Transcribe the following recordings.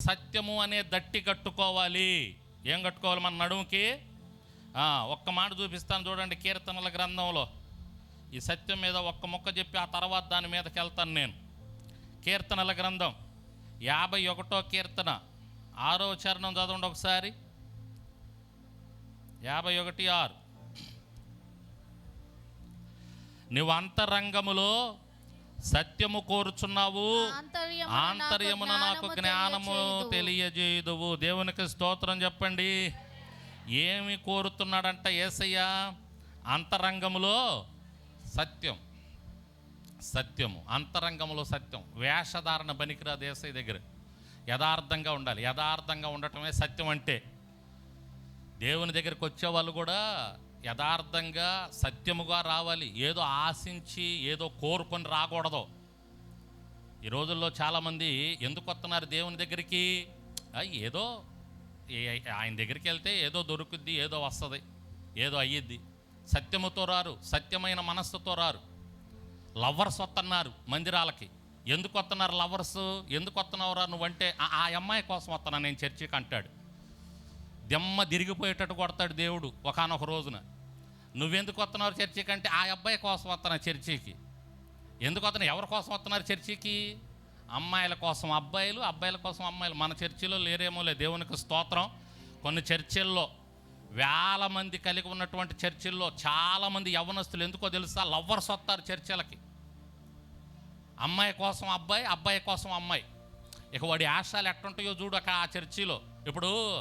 సత్యము అనే దట్టి కట్టుకోవాలి. ఏం కట్టుకోవాలి మన నడుముకి? ఒక్క మాట చూపిస్తాను చూడండి కీర్తనల గ్రంథంలో. ఈ సత్యం మీద ఒక్క ముక్క చెప్పి ఆ తర్వాత దాని మీదకి వెళ్తాను నేను. కీర్తనల గ్రంథం యాభై ఒకటో కీర్తన. ఆరో చరణం చదవండి ఒకసారి. యాభై ఒకటి ఆరు. నువ్వు అంతరంగములో సత్యము కోరుచున్నావు. ఆంతర్యమున నాకు జ్ఞానము తెలియజేయుదువు. దేవునికి స్తోత్రం చెప్పండి. ఏమి కోరుతున్నాడంట ఏసయ్య? అంతరంగములో సత్యం. సత్యము. అంతరంగములో సత్యం. వేషధారణ పనికిరాదు ఏసయ్య దగ్గర. యథార్థంగా ఉండాలి. యథార్థంగా ఉండటమే సత్యం అంటే. దేవుని దగ్గరికి వచ్చే వాళ్ళు కూడా యథార్థంగా సత్యముగా రావాలి. ఏదో ఆశించి ఏదో కోరుకొని రాకూడదు. ఈ రోజుల్లో చాలామంది ఎందుకు వస్తున్నారు దేవుని దగ్గరికి? ఏదో ఆయన దగ్గరికి వెళ్తే ఏదో దొరుకుద్ది ఏదో వస్తుంది ఏదో అయ్యిద్ది. సత్యముతో రారు సత్యమైన మనస్సుతో రారు. లవ్వర్స్ వస్తున్నారు మందిరాలకి. ఎందుకు వస్తున్నారు లవ్వర్స్ ఎందుకు వస్తున్నావురా నువ్వంటే "ఆ- ఆ అమ్మాయి కోసం వస్తున్నా నేను చర్చికి అంటాడు. దెమ్మ తిరిగిపోయేటట్టు కొడతాడు దేవుడు ఒకనొక రోజున. నువ్వెందుకు వస్తున్నావు చర్చికి అంటే ఆ అబ్బాయి కోసం వస్తున్నా చర్చికి? ఎందుకు వస్తున్నావు? ఎవరి కోసం వస్తున్నారు చర్చికి? అమ్మాయిల కోసం అబ్బాయిలు అబ్బాయిల కోసం అమ్మాయిలు. మన చర్చిలో లేరేమో లే దేవునికి స్తోత్రం. కొన్ని చర్చిల్లో వేల మంది కలిగి ఉన్నటువంటి చర్చిల్లో చాలామంది యవనస్తులు ఎందుకో తెలుసా? లవ్వర్స్ వస్తారు చర్చిలకి. అమ్మాయి కోసం అబ్బాయి అబ్బాయి కోసం అమ్మాయి. ఇక వాడి ఆశాలు ఎట్టుంటాయో చూడు అక్కడ ఆ చర్చిలో. ఇప్పుడు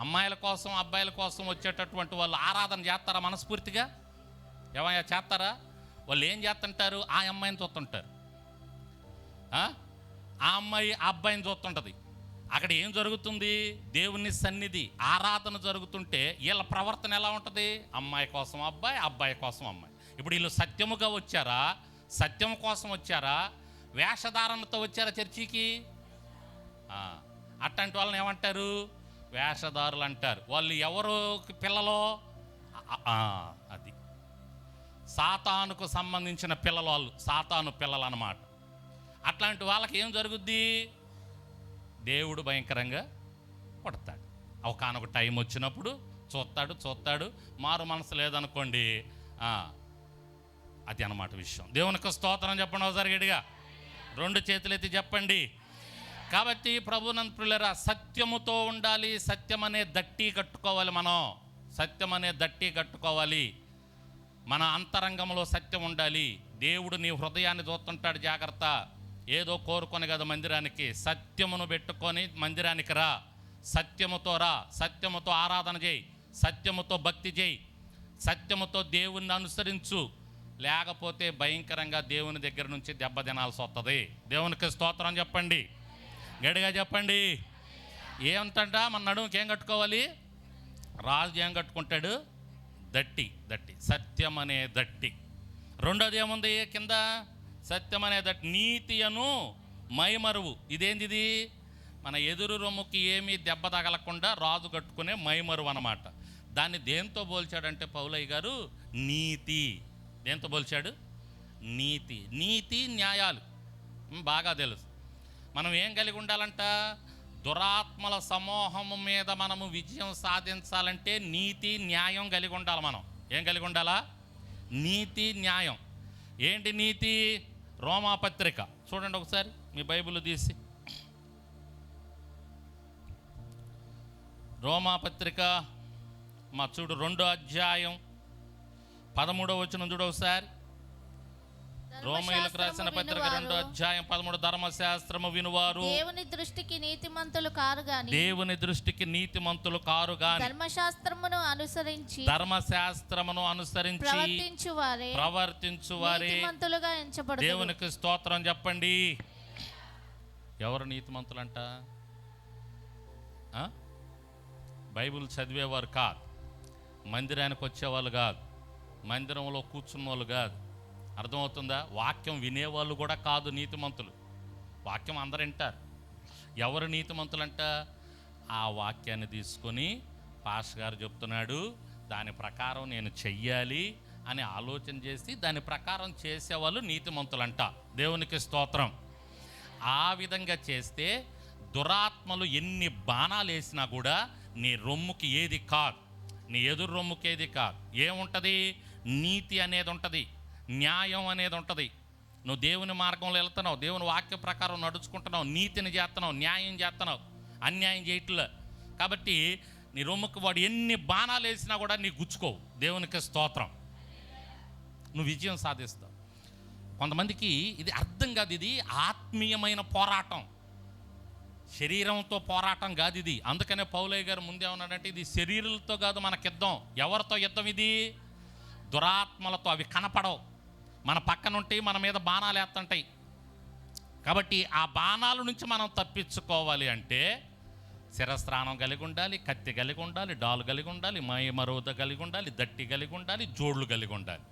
అమ్మాయిల కోసం అబ్బాయిల కోసం వచ్చేటటువంటి వాళ్ళు ఆరాధన చేస్తారా మనస్ఫూర్తిగా? ఏమయ్యా చేస్తారా? వాళ్ళు ఏం చేస్తుంటారు? ఆ అమ్మాయిని చూస్తుంటారు. ఆ? అమ్మాయి ఆ అబ్బాయిని చూస్తుంటుంది. అక్కడ ఏం జరుగుతుంది? దేవుని సన్నిధి ఆరాధన జరుగుతుంటే వీళ్ళ ప్రవర్తన ఎలా ఉంటుంది? అమ్మాయి కోసం అబ్బాయి అబ్బాయి కోసం అమ్మాయి. ఇప్పుడు వీళ్ళు సత్యముగా వచ్చారా? సత్యం కోసం వచ్చారా? వేషధారణతో వచ్చారా చర్చికి? అట్లాంటి వాళ్ళని ఏమంటారు? వేషధారులు అంటారు. వాళ్ళు ఎవరు పిల్లలో? అది. సాతానుకు సంబంధించిన పిల్లలు వాళ్ళు. సాతాను పిల్లలు అన్నమాట అట్లాంటి వాళ్ళకి ఏం జరుగుద్ది? దేవుడు భయంకరంగా కొడతాడు. ఒకనొక టైం వచ్చినప్పుడు చూస్తాడు చూస్తాడు. మారు మనసు లేదనుకోండి. అది అన్నమాట విషయం. దేవునికి స్తోత్రం చెప్పండి ఒకసారి గట్టిగా. రెండు చేతులెత్తి చెప్పండి. కాబట్టి ప్రభునంద్ పిల్లరా సత్యముతో ఉండాలి సత్యం అనే దట్టి కట్టుకోవాలి మనం. సత్యం అనే దట్టి కట్టుకోవాలి. మన అంతరంగంలో సత్యం ఉండాలి. దేవుడు నీ హృదయాన్ని చూస్తుంటాడు జాగ్రత్త. ఏదో కోరుకొని కదా మందిరానికి. సత్యమును పెట్టుకొని మందిరానికి రా. సత్యముతో రా. సత్యముతో ఆరాధన చేయి. సత్యముతో భక్తి చేయి. సత్యముతో దేవుణ్ణి అనుసరించు. లేకపోతే భయంకరంగా దేవుని దగ్గర నుంచి దెబ్బ తినాల్సి వస్తుంది దేవునికి స్తోత్రం చెప్పండి. గడిగా చెప్పండి. ఏమంతంట మన నడుముకి ఏం కట్టుకోవాలి? రాజు ఏం కట్టుకుంటాడు? దట్టి దట్టి. సత్యం అనే దట్టి. రెండోది ఏముంది కింద? సత్యం అనే దట్టి. నీతి అను మైమరువు. ఇదేంటిది మన ఎదురు రొమ్ముకి ఏమీ దెబ్బ తగలకుండా రాజు కట్టుకునే మైమరువు అనమాట దాన్ని దేంతో పోల్చాడంటే పౌలయ్య గారు? నీతి. దేంతో పోల్చాడు? నీతి. నీతి న్యాయాలు. బాగా తెలుసు. మనం ఏం కలిగి ఉండాలంట? దురాత్మల సమూహము మీద మనము విజయం సాధించాలంటే నీతి న్యాయం కలిగి ఉండాలి మనం. ఏం కలిగి ఉండాలా? నీతి న్యాయం. ఏంటి నీతి? రోమాపత్రిక చూడండి ఒకసారి మీ బైబిల్ తీసి. రోమాపత్రిక మా చూడు రెండో అధ్యాయం పదమూడో వచ్చిన చూడు ఒకసారి. రోమయులకు రాసిన పత్రిక రెండో అధ్యాయం పదమూడు ధర్మశాస్త్రము వినువారు. దేవుని దృష్టికి నీతిమంతులు కారు గాని. దేవుని దృష్టికి నీతిమంతులు కారు గాని. ధర్మశాస్త్రమును అనుసరించి ధర్మశాస్త్రమును అనుసరించి ప్రవర్తించు వారే ప్రవర్తించు వారి నీతిమంతులుగా ఎంచబడు దేవునికి స్తోత్రం చెప్పండి. ఎవరు నీతిమంతులంట? ఆ? బైబిల్ చదివేవారు కాదు. మందిరానికి వచ్చేవాళ్ళు కాదు. మందిరంలో కూర్చున్న వాళ్ళు కాదు. అర్థమవుతుందా? వాక్యం వినేవాళ్ళు కూడా కాదు నీతిమంతులు. వాక్యం అందరు వింటారు. ఎవరు నీతిమంతులంట? ఆ వాక్యాన్ని తీసుకొని పాస్ గారు చెప్తున్నాడు దాని ప్రకారం నేను చెయ్యాలి అని ఆలోచన చేసి దాని ప్రకారం చేసేవాళ్ళు నీతిమంతులంట. దేవునికి స్తోత్రం. ఆ విధంగా చేస్తే దురాత్మలు ఎన్ని బాణాలు వేసినా కూడా నీ రొమ్ముకి ఏది కాదు. నీ ఎదురు రొమ్ముకి ఏది కాదు. ఏముంటుంది? నీతి అనేది ఉంటుంది. న్యాయం అనేది ఉంటుంది. నువ్వు దేవుని మార్గంలో వెళ్తున్నావు దేవుని వాక్య ప్రకారం నడుచుకుంటున్నావు నీతిని చేస్తున్నావు న్యాయం చేస్తున్నావు అన్యాయం చేయట్లే. కాబట్టి నీ రొమ్ముకు వాడు ఎన్ని బాణాలు వేసినా కూడా నీ గుచ్చుకోవు. దేవునికి స్తోత్రం. నువ్వు విజయం సాధిస్తావు. కొంతమందికి ఇది అర్థం కాదు ఇది ఆత్మీయమైన పోరాటం. శరీరంతో పోరాటం కాదు ఇది. అందుకనే పౌలయ్య గారు ముందే ఉన్నాడంటే ఇది శరీరాలతో కాదు మనకి యుద్ధం ఎవరితో యుద్ధం ఇది? దురాత్మలతో అవి కనపడవు. మన పక్కన మన మీద బాణాలు వేస్తుంటాయి. కాబట్టి ఆ బాణాల నుంచి మనం తప్పించుకోవాలి అంటే శిరస్నానం కలిగి ఉండాలి కత్తి కలిగి ఉండాలి డాలు కలిగి ఉండాలి మరోద కలిగి ఉండాలి దట్టి కలిగి ఉండాలి జోడులు కలిగి ఉండాలి.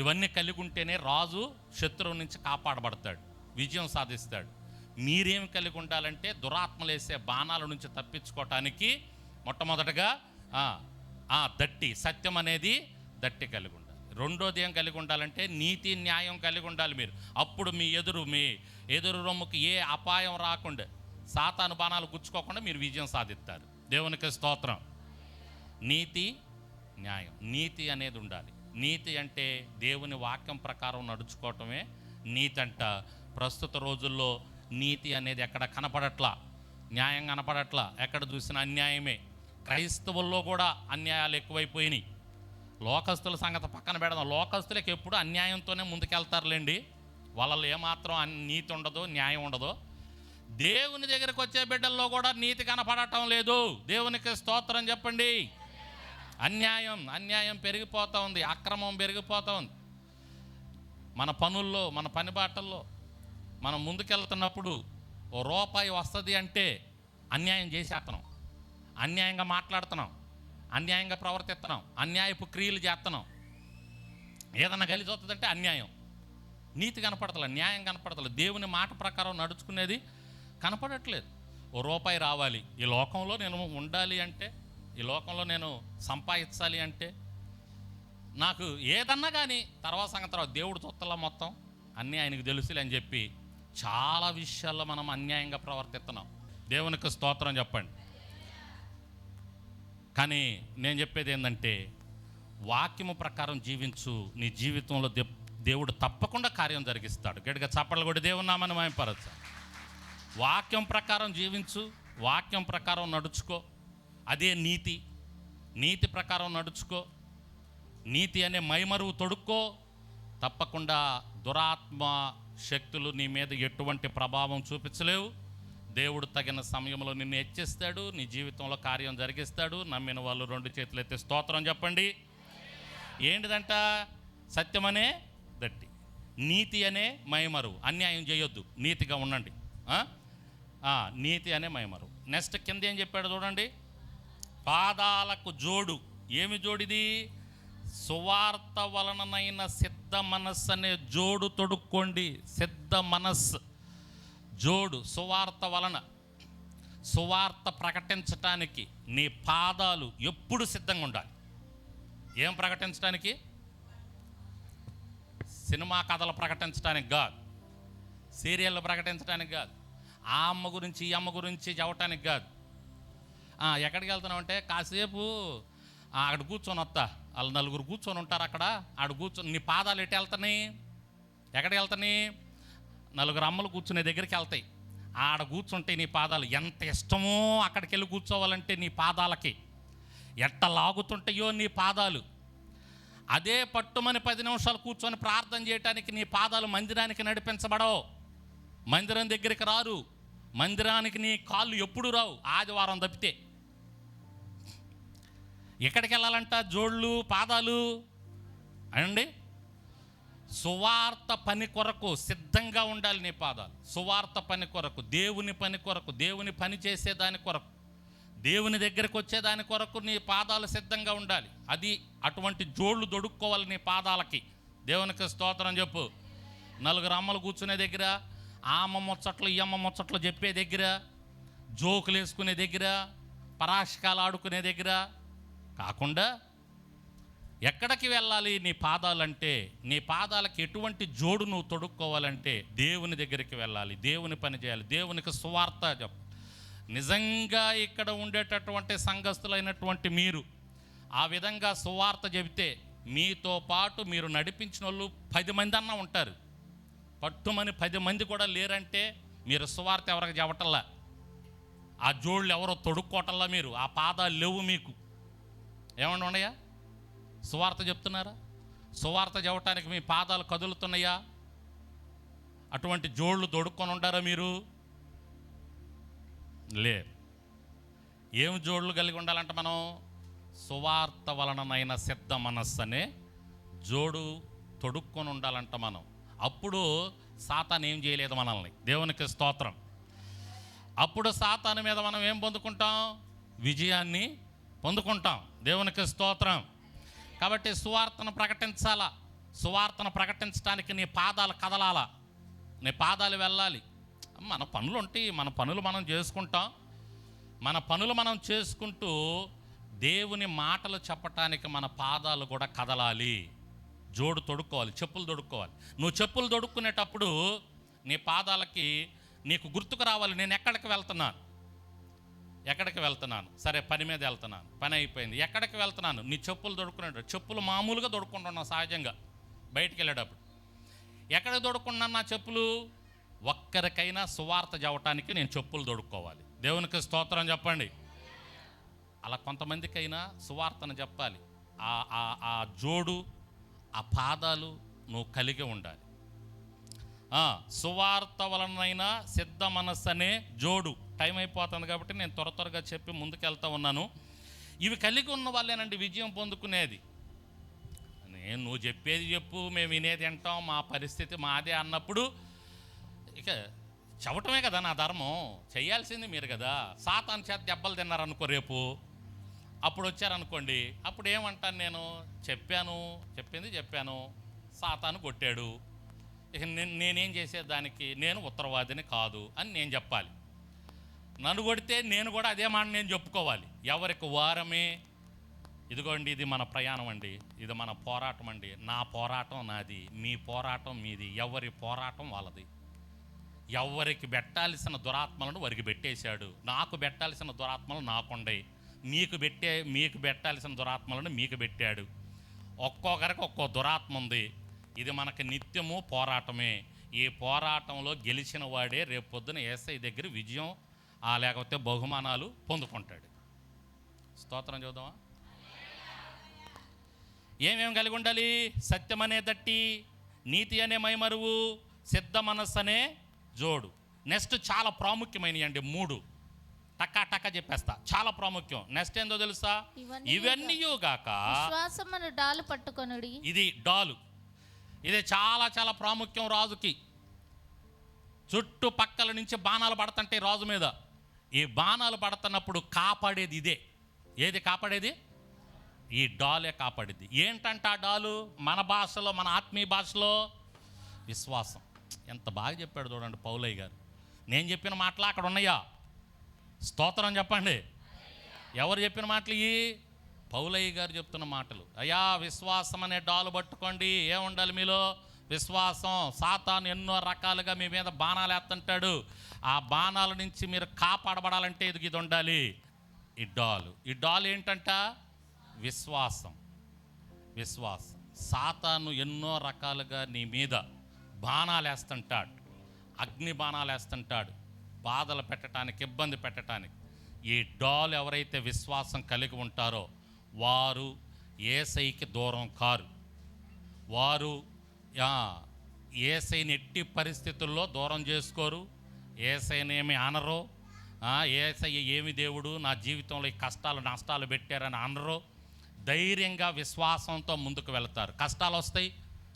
ఇవన్నీ కలిగి ఉంటేనే రాజు శత్రువు నుంచి కాపాడబడతాడు విజయం సాధిస్తాడు. మీరేం కలిగి ఉండాలంటే దురాత్మలు వేసే బాణాల నుంచి తప్పించుకోవటానికి మొట్టమొదటగా దట్టి సత్యం అనేది దట్టి కలిగి ఉండాలి. రెండోది ఏం కలిగి ఉండాలంటే నీతి న్యాయం కలిగి ఉండాలి మీరు. అప్పుడు మీ ఎదురు మీ ఎదురు రొమ్ముకి ఏ అపాయం రాకుండా సాతాను బాణాలు గుచ్చుకోకుండా మీరు విజయం సాధిస్తారు. దేవునికి స్తోత్రం. నీతి న్యాయం. నీతి అనేది ఉండాలి. నీతి అంటే దేవుని వాక్యం ప్రకారం నడుచుకోవటమే నీతి అంట. ప్రస్తుత రోజుల్లో నీతి అనేది ఎక్కడ కనపడట్లా? న్యాయం కనపడట్లా? ఎక్కడ చూసినా అన్యాయమే. క్రైస్తవుల్లో కూడా అన్యాయాలు ఎక్కువైపోయినాయి. లోకస్తుల సంగతి పక్కన పెడదాం. లోకస్తులకి ఎప్పుడు అన్యాయంతోనే ముందుకెళ్తారులేండి. వాళ్ళలో ఏమాత్రం అన్- నీతి ఉండదు న్యాయం ఉండదు దేవుని దగ్గరకు వచ్చే బిడ్డల్లో కూడా నీతి కనపడటం లేదు. దేవునికి స్తోత్రం చెప్పండి. అన్యాయం అన్యాయం పెరిగిపోతూ ఉంది అక్రమం పెరిగిపోతూ ఉంది. మన పనుల్లో మన పని బాటల్లో మనం ముందుకెళ్తున్నప్పుడు ఓ రూపాయి వస్తుంది అంటే అన్యాయం చేసేస్తున్నాం అన్యాయంగా మాట్లాడుతున్నాం. అన్యాయంగా ప్రవర్తిస్తున్నాం. అన్యాయపు క్రియలు చేస్తున్నాం. ఏదన్నా కలిసి వస్తుందంటే అన్యాయం. నీతి కనపడతలే న్యాయం కనపడతలే. దేవుని మాట ప్రకారం నడుచుకునేది కనపడట్లేదు. ఓ రూపాయి రావాలి. ఈ లోకంలో నేను ఉండాలి అంటే ఈ లోకంలో నేను సంపాదించాలి అంటే నాకు ఏదన్నా కానీ తర్వాత సంగతి తర్వాత దేవుడు తొత్తలా మొత్తం. అన్నీ ఆయనకు తెలుసులే అని చెప్పి చాలా విషయాల్లో మనం అన్యాయంగా ప్రవర్తిస్తున్నాం. దేవునికి స్తోత్రం చెప్పండి. కానీ నేను చెప్పేది ఏంటంటే వాక్యము ప్రకారం జీవించు నీ జీవితంలో దే- దేవుడు తప్పకుండా కార్యం జరిగిస్తాడు. గట్టిగా చప్పట్లు కూడా దేవుని నామని మాయపరచు వాక్యం ప్రకారం జీవించు వాక్యం ప్రకారం నడుచుకో. అదే నీతి. నీతి ప్రకారం నడుచుకో. నీతి అనే మైమరువు తొడుక్కో. తప్పకుండా దురాత్మ శక్తులు నీ మీద ఎటువంటి ప్రభావం చూపించలేవు. దేవుడు తగిన సమయంలో నిన్ను హెచ్చిస్తాడు నీ జీవితంలో కార్యం జరిగిస్తాడు నమ్మిన వాళ్ళు రెండు చేతులు ఎత్తే స్తోత్రం చెప్పండి. ఏంటిదంట? సత్యమనే దట్టి నీతి అనే మయమరువు అన్యాయం చేయొద్దు నీతిగా ఉండండి. నీతి అనే మయమరువు నెక్స్ట్ కింద ఏం చెప్పాడు చూడండి? పాదాలకు జోడు. ఏమి జోడిది? సువార్త వలననైన సిద్ధ మనస్సు అనే జోడు తొడుక్కోండి. సిద్ధ మనస్సు. జోడు సువార్త వలన సువార్త ప్రకటించటానికి నీ పాదాలు ఎప్పుడు సిద్ధంగా ఉండాలి? ఏం ప్రకటించడానికి సినిమా కథలు ప్రకటించడానికి కాదు. సీరియళ్ళు ప్రకటించడానికి కాదు. ఆ అమ్మ గురించి ఈ అమ్మ గురించి చెప్పటానికి కాదు. ఎక్కడికి వెళ్తున్నామంటే కాసేపు అక్కడ కూర్చొని వస్తా. వాళ్ళు నలుగురు కూర్చొని ఉంటారు అక్కడ. ఆడ కూర్చొని నీ పాదాలు ఎటు వెళ్తాయి ఎక్కడికి వెళ్తాయి నలుగురు అమ్మలు కూర్చునే దగ్గరికి వెళ్తాయి. ఆడ కూర్చుంటే నీ పాదాలు ఎంత ఇష్టమో అక్కడికి వెళ్ళి కూర్చోవాలంటే నీ పాదాలకి. ఎట్ట లాగుతుంటాయో నీ పాదాలు. అదే పట్టుమని పది నిమిషాలు కూర్చొని ప్రార్థన చేయటానికి నీ పాదాలు మందిరానికి నడిపించబడవు. మందిరం దగ్గరికి రారు. మందిరానికి నీ కాళ్ళు ఎప్పుడు రావు. ఆదివారం తప్పితే. ఎక్కడికి వెళ్ళాలంట జోళ్ళు పాదాలు. అండి సువార్త పని కొరకు సిద్ధంగా ఉండాలి నీ పాదాలు. సువార్త పని కొరకు దేవుని పని కొరకు దేవుని పని చేసే దాని కొరకు దేవుని దగ్గరికి వచ్చేదాని కొరకు నీ పాదాలు సిద్ధంగా ఉండాలి. అది అటువంటి జోళ్ళు దొడుక్కోవాలి నీ పాదాలకి. దేవునికి స్తోత్రం చెప్పు. నలుగురు అమ్మలు కూర్చునే దగ్గర ఆమ ముచ్చట్లు ఈ అమ్మ ముచ్చట్లు చెప్పే దగ్గర జోకులు వేసుకునే దగ్గర పరాశకాలు ఆడుకునే దగ్గర కాకుండా ఎక్కడికి వెళ్ళాలి నీ పాదాలంటే నీ పాదాలకి ఎటువంటి జోడు నువ్వు తొడుక్కోవాలంటే దేవుని దగ్గరికి వెళ్ళాలి దేవుని పని చేయాలి దేవునికి సువార్త చెప్ప. నిజంగా ఇక్కడ ఉండేటటువంటి సంఘస్థులైనటువంటి మీరు ఆ విధంగా సువార్త చెబితే మీతో పాటు మీరు నడిపించిన వాళ్ళు పది మంది అన్న ఉంటారు. పట్టుమని పది మంది కూడా లేరంటే మీరు సువార్త ఎవరికి చెప్పటల్లా? ఆ జోళ్ళు ఎవరో తొడుక్కోటల్లా మీరు? ఆ పాదాలు లేవు మీకు. ఏమన్నా ఉన్నాయా సువార్త చెప్తున్నారా? సువార్త చెప్పటానికి మీ పాదాలు కదులుతున్నాయా? అటువంటి జోళ్ళు తొడుక్కొని ఉండారా మీరు? లే. ఏం జోళ్ళు కలిగి ఉండాలంటే మనం సువార్త వలననైన సిద్ధ మనస్సు అనే జోడు తొడుక్కొని ఉండాలంట మనం. అప్పుడు సాతాన్ ఏం చేయలేదు మనల్ని. దేవునికి స్తోత్రం. అప్పుడు సాతాను మీద మనం ఏం పొందుకుంటాం? విజయాన్ని పొందుకుంటాం. దేవునికి స్తోత్రం. కాబట్టి సువార్తను ప్రకటించాలా? సువార్తను ప్రకటించడానికి నీ పాదాలు కదలాలా? నీ పాదాలు వెళ్ళాలి. మన పనులు ఉంటాయి. మన పనులు మనం చేసుకుంటాం. మన పనులు మనం చేసుకుంటూ దేవుని మాటలు చెప్పటానికి మన పాదాలు కూడా కదలాలి. జోడు తొడుక్కోవాలి. చెప్పులు తొడుక్కోవాలి. నువ్వు చెప్పులు తొడుక్కునేటప్పుడు నీ పాదాలకి నీకు గుర్తుకు రావాలి. నేను ఎక్కడికి వెళ్తున్నాను? ఎక్కడికి వెళ్తున్నాను? సరే పని మీద వెళ్తున్నాను. పని అయిపోయింది. ఎక్కడికి వెళ్తున్నాను? నీ చెప్పులు దొడుకునేటప్పుడు చెప్పులు మామూలుగా దొడుకుంటున్నావు సహజంగా బయటికి వెళ్ళేటప్పుడు ఎక్కడ దొడుకున్నాను నా చెప్పులు? ఒక్కరికైనా సువార్త చెప్పటానికి నేను చెప్పులు దొడుక్కోవాలి. దేవునికి స్తోత్రం చెప్పండి. అలా కొంతమందికైనా సువార్తను చెప్పాలి. ఆ ఆ ఆ జోడు ఆ పాదాలు నువ్వు కలిగి ఉండాలి. సువార్త వలనైనా సిద్ధ మనస్సు అనే జోడు. టైం అయిపోతుంది కాబట్టి నేను త్వర త్వరగా చెప్పి ముందుకెళ్తా ఉన్నాను. ఇవి కలిగి ఉన్న వాళ్ళేనండి విజయం పొందుకునేది. నేను నువ్వు చెప్పేది చెప్పు మేము వినేది వింటాం మా పరిస్థితి మాదే అన్నప్పుడు ఇక చెప్పటమే కదా నా ధర్మం. చేయాల్సింది మీరు కదా. సాతాన్ చేత దెబ్బలు తిన్నారనుకో రేపు. అప్పుడు వచ్చారనుకోండి అప్పుడు ఏమంటాను నేను? చెప్పాను చెప్పింది చెప్పాను. సాతాను కొట్టాడు. ఇక నేను నేనేం చేసేదానికి నేను ఉత్తరవాదిని కాదు అని నేను చెప్పాలి. నన్ను కొడితే నేను కూడా అదే మాట నేను చెప్పుకోవాలి. ఎవరికి వారమే ఇదిగోండి ఇది మన ప్రయాణం అండి ఇది మన పోరాటం అండి నా పోరాటం నాది మీ పోరాటం మీది ఎవరి పోరాటం వాళ్ళది. ఎవరికి పెట్టాల్సిన దురాత్మలను వరికి పెట్టేశాడు. నాకు పెట్టాల్సిన దురాత్మలు నాకుండే. మీకు పెట్టే మీకు పెట్టాల్సిన దురాత్మలను మీకు పెట్టాడు. ఒక్కొక్కరికి ఒక్కో దురాత్మ ఉంది. ఇది మనకి నిత్యము పోరాటమే. ఈ పోరాటంలో గెలిచిన వాడే రేపు పొద్దున ఏసఐ దగ్గర విజయం ఆ లేకపోతే బహుమానాలు పొందుకుంటాడు. స్తోత్రం చూద్దామా? ఏమేం కలిగి ఉండాలి? సత్యం అనే దట్టి నీతి అనే మైమరువు సిద్ధ మనస్సు అనే జోడు. నెక్స్ట్ చాలా ప్రాముఖ్యమైనవి అండి మూడు. టకా టకా చెప్పేస్తా. చాలా ప్రాముఖ్యం. నెక్స్ట్ ఏందో తెలుసా? ఇవన్నీ గాక డాలు పట్టుకొనుడి. ఇది డాలు. ఇది చాలా చాలా ప్రాముఖ్యం రాజుకి. చుట్టుపక్కల నుంచి బాణాలు పడతంటే రాజు మీద. ఈ బాణాలు పడుతున్నప్పుడు కాపాడేది ఇదే. ఏది కాపాడేది? ఈ డాలే కాపాడేది. ఏంటంట ఆ డాలు? మన భాషలో మన ఆత్మీయ భాషలో? విశ్వాసం. ఎంత బాగా చెప్పాడు చూడండి పౌలయ్య గారు. నేను చెప్పిన మాటలు అక్కడ ఉన్నాయా? స్తోత్రం చెప్పండి. ఎవరు చెప్పిన మాటలు ఈ? పౌలయ్య గారు చెప్తున్న మాటలు. అయ్యా విశ్వాసం అనే డాలు పట్టుకోండి. ఏముండాలి మీలో? విశ్వాసం. సాతాను ఎన్నో రకాలుగా మీ మీద బాణాలు వేస్తుంటాడు. ఆ బాణాల నుంచి మీరు కాపాడబడాలంటే ఇది ఇది ఉండాలి. ఈ డాలు. ఈ డాల్ ఏంటంట? విశ్వాసం. విశ్వాసం. సాతాను ఎన్నో రకాలుగా నీ మీద బాణాలు వేస్తుంటాడు. అగ్ని బాణాలు వేస్తుంటాడు. బాధలు పెట్టడానికి ఇబ్బంది పెట్టడానికి ఈ డాల్ ఎవరైతే విశ్వాసం కలిగి ఉంటారో వారు ఏసైకి దూరం కారు. వారు ఏసైని ఎట్టి పరిస్థితుల్లో దూరం చేసుకోరు. ఏసైనేమి అనరు. ఏసై ఏసయ్య ఏమి దేవుడు నా జీవితంలో ఈ కష్టాలు నష్టాలు పెట్టారని అనరు. ధైర్యంగా విశ్వాసంతో ముందుకు వెళతారు. కష్టాలు వస్తాయి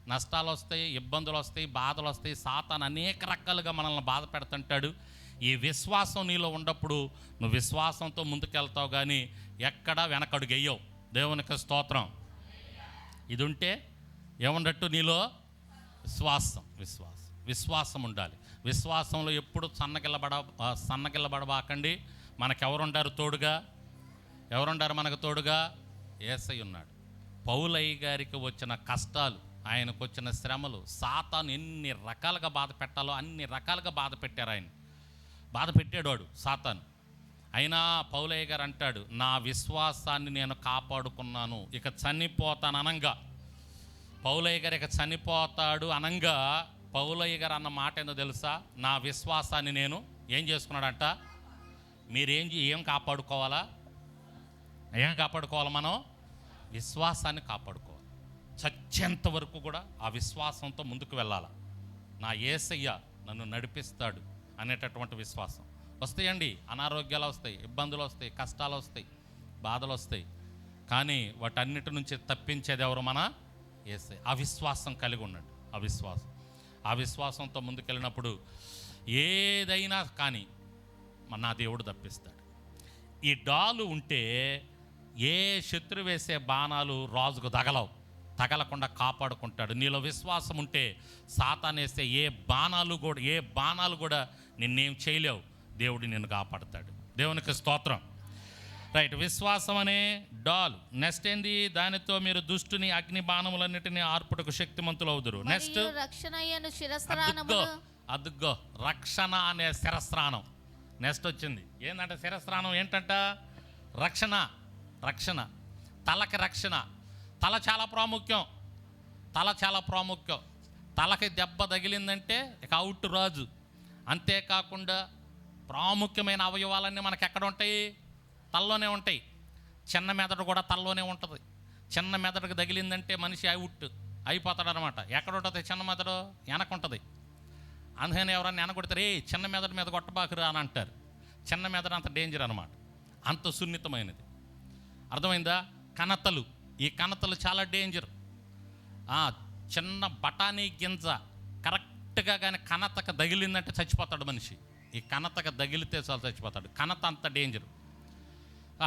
నష్టాలు వస్తాయి ఇబ్బందులు వస్తాయి బాధలు వస్తాయి. సాతాన్ అనేక రకాలుగా మనల్ని బాధ పెడుతుంటాడు. ఈ విశ్వాసం నీలో ఉన్నప్పుడు నువ్వు విశ్వాసంతో ముందుకెళ్తావు కానీ ఎక్కడా వెనకడుగెయ్యవు. దేవునికి స్తోత్రం. ఇది ఉంటే ఏముండట్టు నీలో? విశ్వాసం విశ్వాసం విశ్వాసం ఉండాలి. విశ్వాసంలో ఎప్పుడు సన్నగిల్లబడ సన్నగిల్లబడబాకండి. మనకెవరుండారు తోడుగా? ఎవరుండారు మనకు తోడుగా? ఏసై ఉన్నాడు. పౌలయ్య గారికి వచ్చిన కష్టాలు ఆయనకు వచ్చిన శ్రమలు సాతాను ఎన్ని రకాలుగా బాధ పెట్టాలో అన్ని రకాలుగా బాధ పెట్టారు ఆయన. బాధ పెట్టాడు వాడు సాతాను. అయినా పౌలయ్య గారు అంటాడు నా విశ్వాసాన్ని నేను కాపాడుకున్నాను ఇక చనిపోతాను అనంగా. పౌలయ్య గారు ఇక చనిపోతాడు అనంగా పౌలయ్య గారు అన్న మాట ఏందో తెలుసా? నా విశ్వాసాన్ని నేను ఏం చేసుకున్నాడంట? మీరేం ఏం కాపాడుకోవాలా? ఏం కాపాడుకోవాలి మనం? విశ్వాసాన్ని కాపాడుకోవాలి. చచ్చేంత వరకు కూడా ఆ విశ్వాసంతో ముందుకు వెళ్ళాలి. నా ఏసయ్య నన్ను నడిపిస్తాడు. అనేటటువంటి విశ్వాసం. వస్తాయండి. అనారోగ్యాలు వస్తాయి ఇబ్బందులు వస్తాయి కష్టాలు వస్తాయి బాధలు వస్తాయి. కానీ వాటన్నిటి నుంచి తప్పించేది ఎవరు? మన వేస్తే అవిశ్వాసం కలిగి ఉండండి. అవిశ్వాసం అవిశ్వాసంతో ఆ విశ్వాసంతో ముందుకెళ్ళినప్పుడు ఏదైనా కానీ మన నా దేవుడు తప్పిస్తాడు. ఈ డాలు ఉంటే ఏ శత్రు వేసే బాణాలు రాజుకు తగలవు. తగలకుండా కాపాడుకుంటాడు. నీలో విశ్వాసం ఉంటే సాతానేస్తే ఏ బాణాలు కూడా ఏ బాణాలు కూడా నిన్నేం చేయలేవు. దేవుడు నిన్ను కాపాడుతాడు. దేవునికి స్తోత్రం. రైట్ విశ్వాసం అనే డాల్ నెక్స్ట్ ఏంది దానితో మీరు దుష్టుని అగ్ని బాణములన్నిటిని ఆర్పుటకు శక్తిమంతులు అవుదురు. నెక్స్ట్. రక్షణ అదుగో రక్షణ అనే శిరస్త్రాణం నెక్స్ట్ వచ్చింది. ఏంటంటే శిరస్త్రాణం ఏంటంట? రక్షణ రక్షణ తలకి రక్షణ. తల చాలా ప్రాముఖ్యం. తల చాలా ప్రాముఖ్యం. తలకి దెబ్బ తగిలిందంటే ఇక అవుట్ రాజు. అంతేకాకుండా ప్రాముఖ్యమైన అవయవాలన్నీ మనకి ఎక్కడ ఉంటాయి? తలలోనే ఉంటాయి. చిన్న మెదడు కూడా తలలోనే ఉంటుంది. చిన్న మెదడుకు తగిలిందంటే మనిషి అవుట్ అయిపోతాడు అనమాట ఎక్కడ ఉంటుంది చిన్న మెదడు? వెనక ఉంటుంది. అందుకని ఎవరన్నా వెనకొడితే రే చిన్న మెదడు మీద కొట్టబాకురా అని అంటారు. చిన్న మెదడు అంత డేంజర్ అనమాట అంత సున్నితమైనది. అర్థమైందా? కనతలు ఈ కణతలు చాలా డేంజర్. చిన్న బఠానీ గింజ కరెక్ట్గా కానీ కనతక తగిలిందంటే చచ్చిపోతాడు మనిషి. ఈ కనతక తగిలితే చాలు చచ్చిపోతాడు. కణత అంత డేంజర్.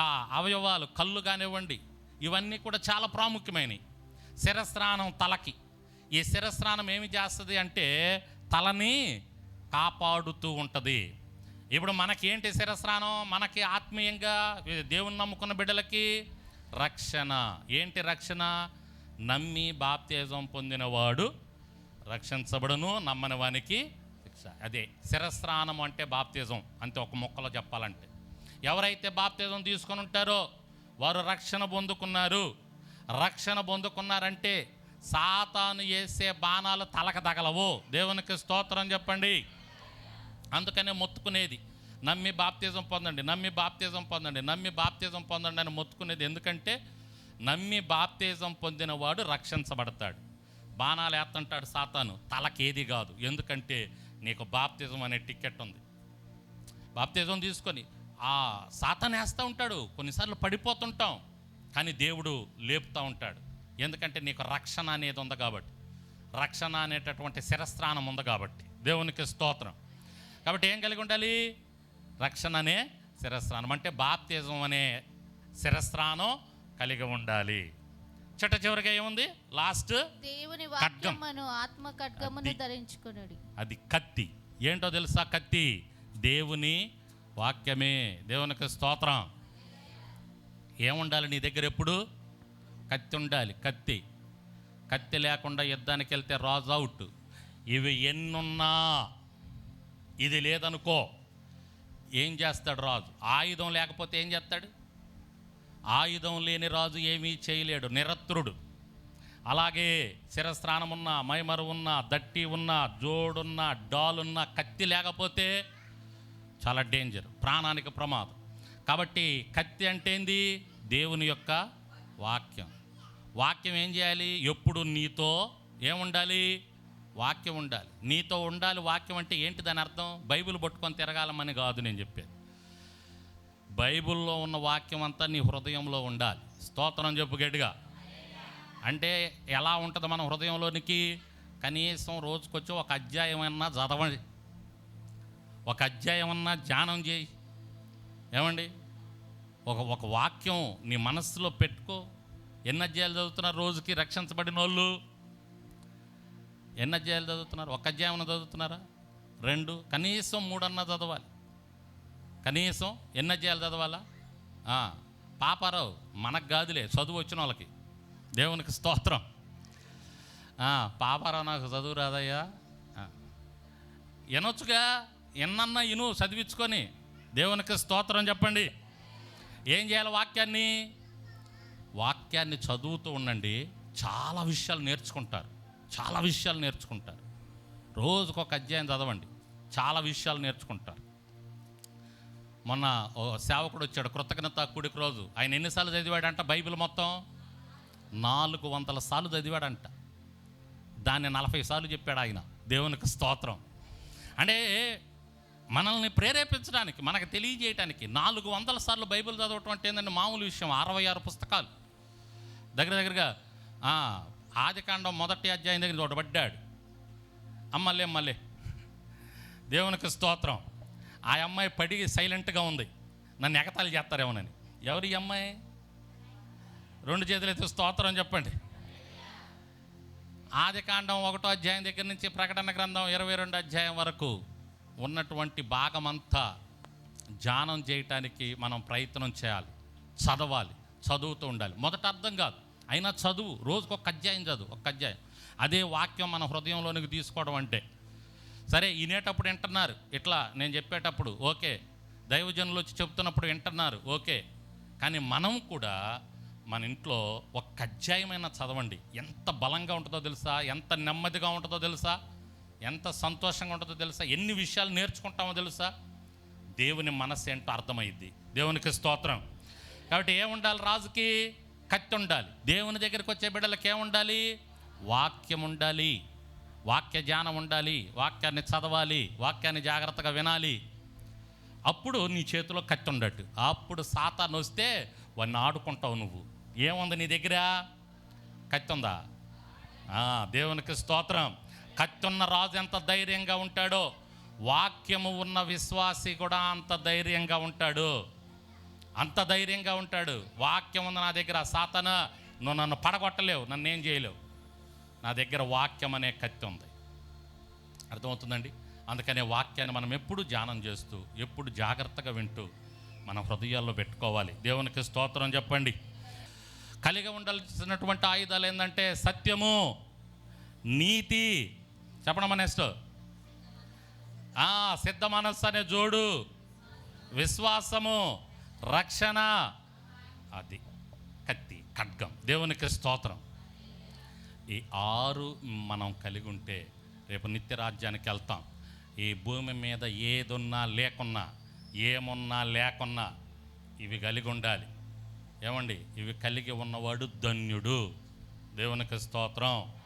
ఆ అవయవాలు కళ్ళు కానివ్వండి ఇవన్నీ కూడా చాలా ప్రాముఖ్యమైనవి శిరస్నానం తలకి. ఈ శిరస్నానం ఏమి చేస్తుంది అంటే తలని కాపాడుతూ ఉంటుంది. ఇప్పుడు మనకి ఏంటి శిరస్నానం మనకి ఆత్మీయంగా దేవుని నమ్ముకున్న బిడ్డలకి రక్షణ. ఏంటి రక్షణ? నమ్మి బాప్తేజం పొందినవాడు రక్షించబడును నమ్మని వానికి శిక్ష. అదే శిరస్నానం అంటే బాప్తిజం అంతే ఒక మొక్కలో చెప్పాలంటే. ఎవరైతే బాప్తిజం తీసుకొని ఉంటారో వారు రక్షణ పొందుకున్నారు. రక్షణ పొందుకున్నారంటే సాతాను వేసే బాణాలు తలక తగలవు. దేవునికి స్తోత్రం చెప్పండి. అందుకనే మొత్తుకునేది. నమ్మి బాప్తిజం పొందండి నమ్మి బాప్తిజం పొందండి నమ్మి బాప్తిజం పొందండి అని మొత్తుకునేది ఎందుకంటే నమ్మి బాప్తిజం పొందినవాడు రక్షించబడతాడు. బాణాలు వేస్తుంటాడు సాతాను తలకేది కాదు. ఎందుకంటే నీకు బాప్తిజం అనే టికెట్ ఉంది. బాప్తిజం తీసుకొని ఆ సాతాను వేస్తూ ఉంటాడు కొన్నిసార్లు పడిపోతుంటాం కానీ దేవుడు లేపుతూ ఉంటాడు. ఎందుకంటే నీకు రక్షణ అనేది ఉంది కాబట్టి. రక్షణ అనేటటువంటి శిరస్త్రానం ఉంది కాబట్టి. దేవునికి స్తోత్రం. కాబట్టి ఏం కలిగి ఉండాలి? రక్షణ అనే శిరస్త్రానం అంటే బాప్తిజం అనే శిరస్త్రానం కలిగి ఉండాలి. చిట్ట చివరిగా ఏముంది? లాస్ట్ దేవుని ఖడ్గం. వాక్యమును ఆత్మ ఖడ్గమును. ధరించుకునుడి. అది కత్తి. ఏంటో తెలుసా కత్తి? దేవుని వాక్యమే. దేవునికి స్తోత్రం. ఏముండాలి నీ దగ్గర ఎప్పుడు? కత్తి ఉండాలి కత్తి. కత్తి లేకుండా యుద్ధానికి వెళ్తే రాజు అవుట్. ఇవి ఎన్నున్నా ఇది లేదనుకో. ఏం చేస్తాడు రాజు? ఆయుధం లేకపోతే ఏం చేస్తాడు? ఆయుధం లేని రాజు ఏమీ చేయలేడు నిరత్రుడు అలాగే శిరస్నానం ఉన్న మైమరు ఉన్న దట్టి ఉన్న జోడున్న డాలున్న కత్తి లేకపోతే చాలా డేంజర్ ప్రాణానికి ప్రమాదం. కాబట్టి కత్తి అంటే ఏంది? దేవుని యొక్క వాక్యం. వాక్యం ఏం చేయాలి? ఎప్పుడు నీతో ఏముండాలి? వాక్యం ఉండాలి. నీతో ఉండాలి వాక్యం అంటే ఏంటి దాని అర్థం? బైబిల్ పట్టుకొని తిరగాలమని కాదు నేను చెప్పేది. బైబిల్లో ఉన్న వాక్యం అంతా నీ హృదయంలో ఉండాలి. స్తోత్రం చెప్పు గట్టిగా. అంటే ఎలా ఉంటుంది మన హృదయంలోనికి? కనీసం రోజుకొచ్చి ఒక అధ్యాయం అన్నా చదవండి. ఒక అధ్యాయం అన్నా ధ్యానం చేయి. ఏమండి? ఒక ఒక వాక్యం నీ మనస్సులో పెట్టుకో. ఎన్ని అధ్యాయాలు చదువుతున్నారు రోజుకి? రక్షించబడిన వాళ్ళు ఎన్ని అధ్యాయాలు చదువుతున్నారు? ఒక అధ్యాయం చదువుతున్నారా? రెండు. కనీసం మూడన్నా చదవాలి. కనీసం ఎన్ని అధ్యాయాలు చదవాలా? పాపారావు మనకు కాదులే చదువు వచ్చిన వాళ్ళకి. దేవునికి స్తోత్రం. పాపారావు నాకు చదువు రాదయ్యా. వినొచ్చుగా ఎన్నన్నా ఇను చదివించుకొని. దేవునికి స్తోత్రం చెప్పండి. ఏం చేయాలి వాక్యాన్ని? వాక్యాన్ని చదువుతూ ఉండండి. చాలా విషయాలు నేర్చుకుంటారు. చాలా విషయాలు నేర్చుకుంటారు. రోజుకు ఒక అధ్యాయం చదవండి. చాలా విషయాలు నేర్చుకుంటారు. మొన్న ఓ సేవకుడు వచ్చాడు కృతజ్ఞత కుడికి రోజు. ఆయన ఎన్నిసార్లు చదివాడంట బైబిల్ మొత్తం? నాలుగు వందల సార్లు చదివాడంట. దాన్ని నలభై సార్లు చెప్పాడు ఆయన. దేవునికి స్తోత్రం. అంటే మనల్ని ప్రేరేపించడానికి మనకు తెలియజేయడానికి నాలుగు వందల సార్లు బైబిల్ చదవటం అంటే ఏంటంటే మామూలు విషయం. అరవై ఆరు పుస్తకాలు. దగ్గర దగ్గరగా ఆదికాండం మొదటి అధ్యాయం దగ్గర చూడబడ్డాడు. పడ్డాడు అమ్మలే మళ్ళీ దేవునికి స్తోత్రం. ఆ అమ్మాయి పడి సైలెంట్గా ఉంది. నన్ను ఎగతాళి చేస్తారేమోనని. ఎవరు ఈ అమ్మాయి? రెండు చేతులైతే స్తోత్రం చెప్పండి. ఆది కాండం ఒకటో అధ్యాయం దగ్గర నుంచి ప్రకటన గ్రంథం ఇరవై రెండు అధ్యాయం వరకు ఉన్నటువంటి భాగమంతా ధ్యానం చేయటానికి మనం ప్రయత్నం చేయాలి. చదవాలి చదువుతూ ఉండాలి. మొదట అర్థం కాదు. అయినా చదువు రోజుకు ఒక అధ్యాయం చదువు ఒక అధ్యాయం. అదే వాక్యం మన హృదయంలోనికి తీసుకోవడం అంటే. సరే వినేటప్పుడు వింటున్నారు. ఇట్లా నేను చెప్పేటప్పుడు ఓకే. దైవజనులు వచ్చి చెప్తున్నప్పుడు వింటున్నారు ఓకే. కానీ మనం కూడా మన ఇంట్లో ఒక అధ్యాయమైన చదవండి. ఎంత బలంగా ఉంటుందో తెలుసా? ఎంత నెమ్మదిగా ఉంటుందో తెలుసా? ఎంత సంతోషంగా ఉంటుందో తెలుసా? ఎన్ని విషయాలు నేర్చుకుంటామో తెలుసా? దేవుని మనస్సు ఏంటో అర్థమైద్ది. దేవునికి స్తోత్రం. కాబట్టి ఏముండాలి రాజుకి? కత్తి ఉండాలి దేవుని దగ్గరికి వచ్చే బిడ్డలకి ఏముండాలి? వాక్యం ఉండాలి వాక్య జ్ఞానం ఉండాలి. వాక్యాన్ని చదవాలి. వాక్యాన్ని జాగ్రత్తగా వినాలి. అప్పుడు నీ చేతిలో కత్తి ఉండట్టు అప్పుడు సాతాను వస్తే వాడిని ఆడుకుంటావు నువ్వు. ఏముంది నీ దగ్గర? కత్తి ఉందా దేవునికి స్తోత్రం. కత్తి ఉన్న రాజు ఎంత ధైర్యంగా ఉంటాడో. వాక్యము ఉన్న విశ్వాసి కూడా అంత ధైర్యంగా ఉంటాడు. అంత ధైర్యంగా ఉంటాడు. వాక్యం ఉంది నా దగ్గర. సాతన నువ్వు నన్ను పడగొట్టలేవు. నన్ను ఏం చేయలేవు. నా దగ్గర వాక్యం అనే కత్తి ఉంది. అర్థమవుతుందండి? అందుకనే వాక్యాన్ని మనం ఎప్పుడు ధ్యానం చేస్తూ ఎప్పుడు జాగ్రత్తగా వింటూ మన హృదయాల్లో పెట్టుకోవాలి. దేవునికి స్తోత్రం చెప్పండి. కలిగి ఉండాల్సినటువంటి ఆయుధాలు ఏంటంటే సత్యము నీతి. చెప్పడం నెక్స్ట్. సిద్ధ మనస్సు అనే జోడు. విశ్వాసము. రక్షణ. అది కత్తి ఖడ్గం. దేవునికి స్తోత్రం. ఈ ఆరు మనం కలిగి ఉంటే రేపు నిత్య రాజ్యానికి వెళ్తాం. ఈ భూమి మీద ఏదున్నా లేకున్నా ఏమున్నా లేకున్నా ఇవి కలిగి ఉండాలి ఏమండి? ఇవి కలిగి ఉన్నవాడు ధన్యుడు. దేవునికి స్తోత్రం.